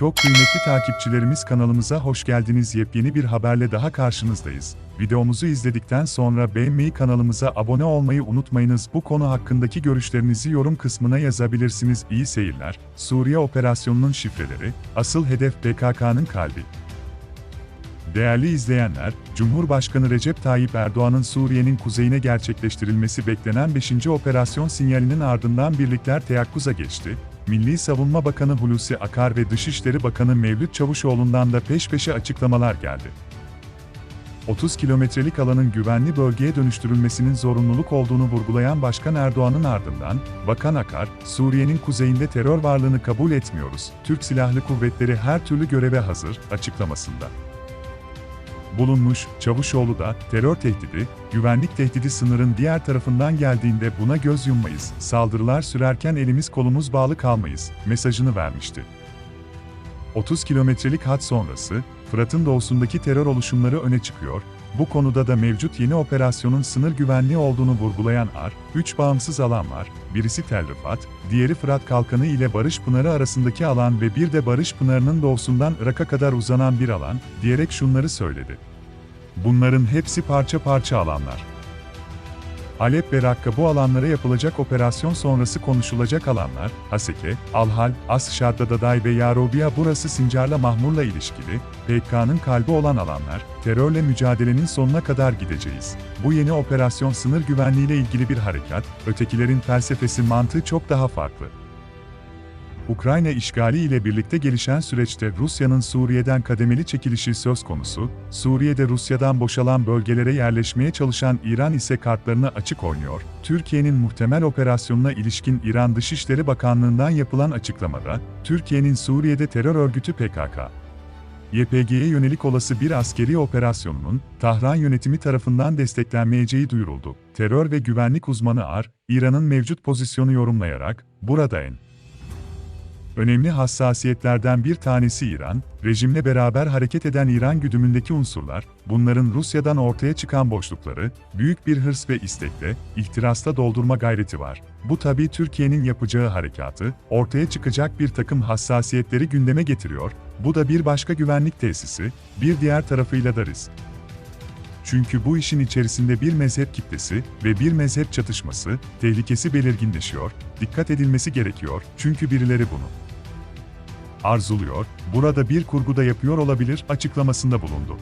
Çok kıymetli takipçilerimiz kanalımıza hoş geldiniz. Yepyeni bir haberle daha karşınızdayız. Videomuzu izledikten sonra beğenmeyi kanalımıza abone olmayı unutmayınız. Bu konu hakkındaki görüşlerinizi yorum kısmına yazabilirsiniz. İyi seyirler. Suriye operasyonunun şifreleri, asıl hedef PKK'nın kalbi. Değerli izleyenler, Cumhurbaşkanı Recep Tayyip Erdoğan'ın Suriye'nin kuzeyine gerçekleştirilmesi beklenen 5. operasyon sinyalinin ardından birlikler teyakkuza geçti. Milli Savunma Bakanı Hulusi Akar ve Dışişleri Bakanı Mevlüt Çavuşoğlu'ndan da peş peşe açıklamalar geldi. 30 kilometrelik alanın güvenli bölgeye dönüştürülmesinin zorunluluk olduğunu vurgulayan Başkan Erdoğan'ın ardından, Bakan Akar, Suriye'nin kuzeyinde terör varlığını kabul etmiyoruz, Türk Silahlı Kuvvetleri her türlü göreve hazır, açıklamasında bulunmuş, Çavuşoğlu da, terör tehdidi, güvenlik tehdidi sınırın diğer tarafından geldiğinde buna göz yummayız, saldırılar sürerken elimiz kolumuz bağlı kalmayız, mesajını vermişti. 30 kilometrelik hat sonrası, Fırat'ın doğusundaki terör oluşumları öne çıkıyor, bu konuda da mevcut yeni operasyonun sınır güvenliği olduğunu vurgulayan AR, 3 bağımsız alan var, birisi Tel Rifat, diğeri Fırat Kalkanı ile Barış Pınarı arasındaki alan ve bir de Barış Pınarı'nın doğusundan Irak'a kadar uzanan bir alan, diyerek şunları söyledi. Bunların hepsi parça parça alanlar. Halep ve Rakka bu alanlara yapılacak operasyon sonrası konuşulacak alanlar, Haseke, Alhal, As Şaddadaday ve Yarobiya burası Sincar'la Mahmur'la ilişkili, PKK'nın kalbi olan alanlar, terörle mücadelenin sonuna kadar gideceğiz. Bu yeni operasyon sınır güvenliğiyle ilgili bir harekat, ötekilerin felsefesi mantığı çok daha farklı. Ukrayna işgali ile birlikte gelişen süreçte Rusya'nın Suriye'den kademeli çekilişi söz konusu, Suriye'de Rusya'dan boşalan bölgelere yerleşmeye çalışan İran ise kartlarını açık oynuyor. Türkiye'nin muhtemel operasyonuna ilişkin İran Dışişleri Bakanlığı'ndan yapılan açıklamada, Türkiye'nin Suriye'de terör örgütü PKK, YPG'ye yönelik olası bir askeri operasyonunun Tahran yönetimi tarafından desteklenmeyeceği duyuruldu. Terör ve güvenlik uzmanı AR, İran'ın mevcut pozisyonu yorumlayarak, burada en Önemli hassasiyetlerden bir tanesi İran, rejimle beraber hareket eden İran güdümündeki unsurlar, bunların Rusya'dan ortaya çıkan boşlukları, büyük bir hırs ve istekle, ihtirasla doldurma gayreti var. Bu tabi Türkiye'nin yapacağı harekatı, ortaya çıkacak bir takım hassasiyetleri gündeme getiriyor, bu da bir başka güvenlik tesisi, bir diğer tarafıyla da risk. Çünkü bu işin içerisinde bir mezhep kitlesi ve bir mezhep çatışması, tehlikesi belirginleşiyor, dikkat edilmesi gerekiyor çünkü birileri bunu arzuluyor, burada bir kurguda yapıyor olabilir açıklamasında bulundu.